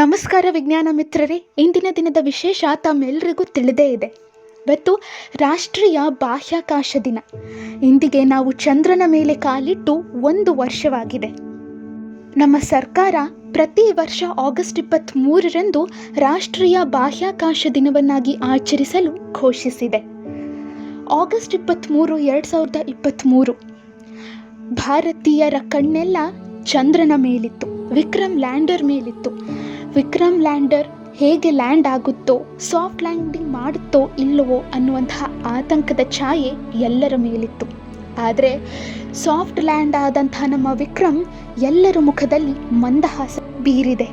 ನಮಸ್ಕಾರ ವಿಜ್ಞಾನ ಮಿತ್ರರೇ, ಇಂದಿನ ದಿನದ ವಿಶೇಷ ತಮ್ಮೆಲ್ಲರಿಗೂ ತಿಳಿದೇ ಇದೆ. ಇವತ್ತು ರಾಷ್ಟ್ರೀಯ ಬಾಹ್ಯಾಕಾಶ ದಿನ. ಇಂದಿಗೆ ನಾವು ಚಂದ್ರನ ಮೇಲೆ ಕಾಲಿಟ್ಟು ಒಂದು ವರ್ಷವಾಗಿದೆ. ನಮ್ಮ ಸರ್ಕಾರ ಪ್ರತಿ ವರ್ಷ ಆಗಸ್ಟ್ ಇಪ್ಪತ್ತ್ಮೂರರಂದು ರಾಷ್ಟ್ರೀಯ ಬಾಹ್ಯಾಕಾಶ ದಿನವನ್ನಾಗಿ ಆಚರಿಸಲು ಘೋಷಿಸಿದೆ. ಆಗಸ್ಟ್ ಇಪ್ಪತ್ತ್ಮೂರು ಎರಡು ಸಾವಿರದ ಇಪ್ಪತ್ತ್ಮೂರು ಭಾರತೀಯರ ಕಣ್ಣೆಲ್ಲ ಚಂದ್ರನ ಮೇಲಿತ್ತು, ವಿಕ್ರಮ್ ಲ್ಯಾಂಡರ್ ಮೇಲಿತ್ತು. ವಿಕ್ರಮ್ ಲ್ಯಾಂಡರ್ ಹೇಗೆ ಲ್ಯಾಂಡ್ ಆಗುತ್ತೋ, ಸಾಫ್ಟ್ ಲ್ಯಾಂಡಿಂಗ್ ಮಾಡುತ್ತೋ ಇಲ್ಲವೋ ಅನ್ನುವಂತಹ ಆತಂಕದ ಛಾಯೆ ಎಲ್ಲರ ಮೇಲಿತ್ತು. ಆದರೆ ಸಾಫ್ಟ್ ಲ್ಯಾಂಡ್ ಆದಂತಹ ನಮ್ಮ ವಿಕ್ರಮ್ ಎಲ್ಲರ ಮುಖದಲ್ಲಿ ಮಂದಹಾಸ ಬೀರಿದೆ.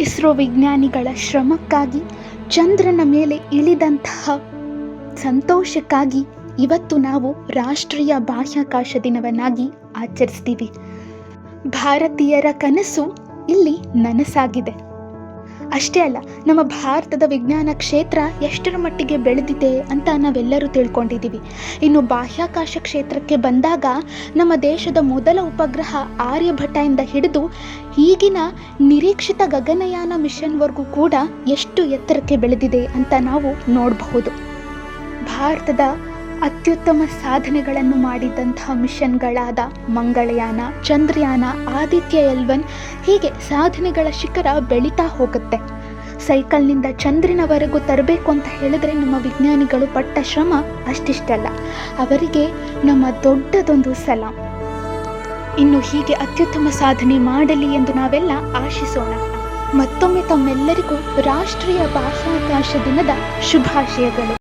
ಇಸ್ರೋ ವಿಜ್ಞಾನಿಗಳ ಶ್ರಮಕ್ಕಾಗಿ, ಚಂದ್ರನ ಮೇಲೆ ಇಳಿದಂತಹ ಸಂತೋಷಕ್ಕಾಗಿ ಇವತ್ತು ನಾವು ರಾಷ್ಟ್ರೀಯ ಬಾಹ್ಯಾಕಾಶ ದಿನವನ್ನಾಗಿ ಆಚರಿಸ್ತೀವಿ. ಭಾರತೀಯರ ಕನಸು ಇಲ್ಲಿ ನನಸಾಗಿದೆ. ಅಷ್ಟೇ ಅಲ್ಲ, ನಮ್ಮ ಭಾರತದ ವಿಜ್ಞಾನ ಕ್ಷೇತ್ರ ಎಷ್ಟರ ಮಟ್ಟಿಗೆ ಬೆಳೆದಿದೆ ಅಂತ ನಾವೆಲ್ಲರೂ ತಿಳ್ಕೊಂಡಿದ್ದೀವಿ. ಇನ್ನು ಬಾಹ್ಯಾಕಾಶ ಕ್ಷೇತ್ರಕ್ಕೆ ಬಂದಾಗ ನಮ್ಮ ದೇಶದ ಮೊದಲ ಉಪಗ್ರಹ ಆರ್ಯಭಟ ಹಿಡಿದು ಈಗಿನ ನಿರೀಕ್ಷಿತ ಗಗನಯಾನ ಮಿಷನ್ವರೆಗೂ ಕೂಡ ಎಷ್ಟು ಎತ್ತರಕ್ಕೆ ಬೆಳೆದಿದೆ ಅಂತ ನಾವು ನೋಡಬಹುದು. ಭಾರತದ ಅತ್ಯುತ್ತಮ ಸಾಧನೆಗಳನ್ನು ಮಾಡಿದಂತಹ ಮಿಷನ್ಗಳಾದ ಮಂಗಳಯಾನ, ಚಂದ್ರಯಾನ, ಆದಿತ್ಯ ಎಲ್ವನ್ ಹೀಗೆ ಸಾಧನೆಗಳ ಶಿಖರ ಬೆಳೀತಾ ಹೋಗುತ್ತೆ. ಸೈಕಲ್ನಿಂದ ಚಂದ್ರನವರೆಗೂ ತರಬೇಕು ಅಂತ ಹೇಳಿದ್ರೆ ನಮ್ಮ ವಿಜ್ಞಾನಿಗಳು ಪಟ್ಟ ಶ್ರಮ ಅಷ್ಟಿಷ್ಟಲ್ಲ. ಅವರಿಗೆ ನಮ್ಮ ದೊಡ್ಡದೊಂದು ಸಲಾಂ. ಇನ್ನು ಹೀಗೆ ಅತ್ಯುತ್ತಮ ಸಾಧನೆ ಮಾಡಲಿ ಎಂದು ನಾವೆಲ್ಲ ಆಶಿಸೋಣ. ಮತ್ತೊಮ್ಮೆ ತಮ್ಮೆಲ್ಲರಿಗೂ ರಾಷ್ಟ್ರೀಯ ಬಾಹ್ಯಾಕಾಶ ದಿನದ ಶುಭಾಶಯಗಳು.